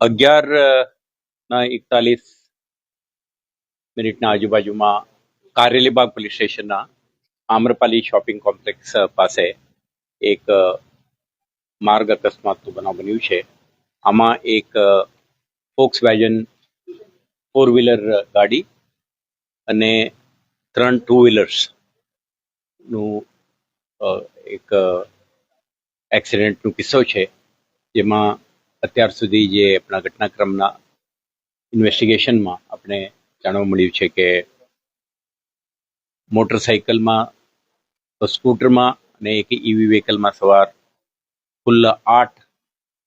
અગિયાર ના એકતાલીસ મિનિટના આજુબાજુમાં કારેલીબાગ પોલીસ સ્ટેશનના આમ્રપાલી શોપિંગ કોમ્પ્લેક્સ પાસે એક માર્ગ અકસ્માતનું બનાવ બન્યું છે. આમાં એક ફોક્સ વેગન ફોર વ્હીલર ગાડી અને ત્રણ ટુ વ્હીલર્સનું અ, એક એક્સિડન્ટનો કિસ્સો છે. જેમાં અત્યાર સુધી જે આપણા ઘટનાક્રમના ઇન્વેસ્ટિગેશનમાં આપણે જાણવા મળ્યું છે કે મોટરસાઇકલમાં સ્કૂટરમાં અને એક ઈવી વ્હીકલમાં સવાર કુલ આઠ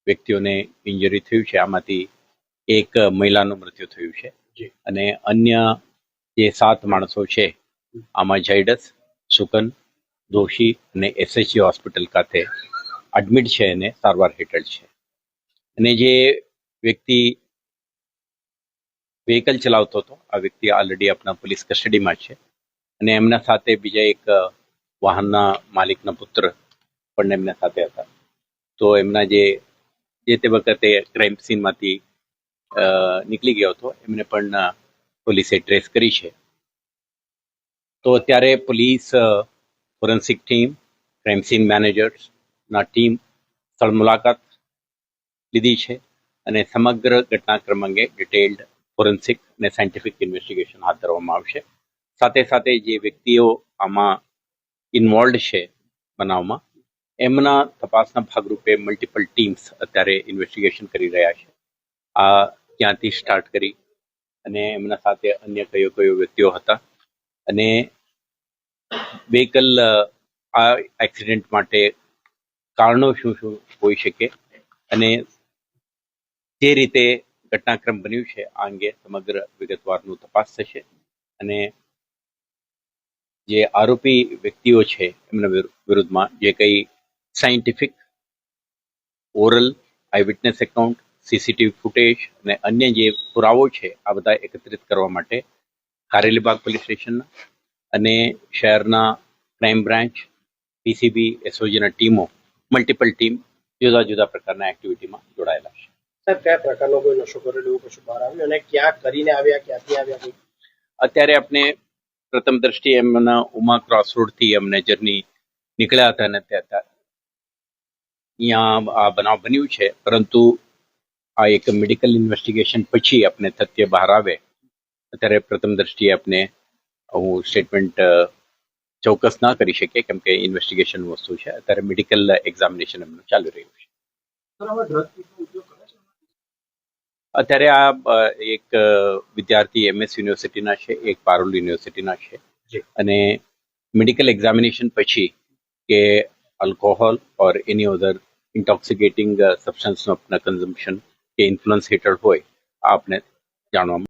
વ્યક્તિઓને ઇન્જરી થયું છે. આમાંથી એક મહિલાનું મૃત્યુ થયું છે. અને અન્ય જે સાત માણસો છે આમાં જાયડસ સુકન દોશી અને એસએચસી હોસ્પિટલ ખાતે એડમિટ છે અને સારવાર હેઠળ છે. અને જે વ્યક્તિ વ્હીકલ ચલાવતો હતો, આ વ્યક્તિ ઓલરેડી આપણા પોલીસ કસ્ટડીમાં છે. અને એમના સાથે બીજા એક વાહનના માલિકના પુત્ર પણ એમના સાથે હતા. તો એમના જે જે તે વખતે ક્રાઇમ સીનમાંથી નીકળી ગયો હતો, એમને પણ પોલીસે ટ્રેસ કરી છે. તો અત્યારે police forensic team crime scene મેનેજર્સના team સ્થળ મુલાકાત લીધી છે અને સમગ્ર ઘટનાક્રમ અંગે ડિટેલ્ડ ફોરેન્સિક અને સાયન્ટિફિક ઇન્વેસ્ટિગેશન હાથ ધરવામાં આવશે. સાથે સાથે જે વ્યક્તિઓ આમાં ઇન્વોલ્ડ છે બનાવમાં, એમના તપાસના ભાગરૂપે મલ્ટિપલ ટીમ્સ અત્યારે ઇન્વેસ્ટિગેશન કરી રહ્યા છે. આ ક્યાંથી સ્ટાર્ટ કરી અને એમના સાથે અન્ય કયો કયો વ્યક્તિઓ હતા અને વ્હીકલ આ એક્સિડન્ટ માટે કારણો શું શું હોઈ શકે અને જે રીતે ઘટનાક્રમ બન્યું છે, આ અંગે સમગ્ર વિગતવારનું તપાસ થશે. અને જે આરોપી વ્યક્તિઓ છે, એમના વિરુદ્ધમાં જે કંઈ scientific oral eye witness account CCTV footage અને અન્ય જે પુરાવો છે, આ બધા એકત્રિત કરવા માટે કારેલીબાગ પોલીસ સ્ટેશન અને શહેરના ક્રાઇમ બ્રાન્ચ પીસીબી એસઓજીના ટીમો મલ્ટિપલ ટીમ જુદા જુદા પ્રકારના એક્ટિવિટીમાં જોડાયેલા. સાહેબ કયા પ્રકારનો કોઈ નશો કરેલો એવું કશું બહાર આવ્યું? અને ક્યાં કરીને આવ્યા ક્યાંથી આવ્યા અત્યારે આપણે પ્રથમ દ્રષ્ટિએ એમના ઉમા ક્રોસ રોડથી એમને જર્ની નીકળ્યા હતા અને ત્યાં અહીંયા આ બનાવ બન્યું છે પરંતુ આ એક મેડિકલ ઇન્વેસ્ટિગેશન પછી આપણે તથ્ય બહાર આવે. અત્યારે પ્રથમ દ્રષ્ટિએ આપણે હું સ્ટેટમેન્ટ ચોક્કસ ના કરી શકીએ કેમ કે ઇન્વેસ્ટિગેશન વસ્તુ છે. અત્યારે મેડિકલ એક્ઝામિનેશન એમનું ચાલુ રહ્યું છે. અત્યારે આ એક વિદ્યાર્થી એમએસ યુનિવર્સિટીના છે એક પારુલ યુનિવર્સિટીના છે. અને મેડિકલ એક્ઝામિનેશન પછી કે અલ્કોહોલ ઓર એની અધર ઇન્ટોક્સિકેટિંગ સબસ્ટન્સનું આપણા કન્ઝમ્પશન કે ઇન્ફ્લુઅન્સ હેઠળ હોય આ આપણે જાણવા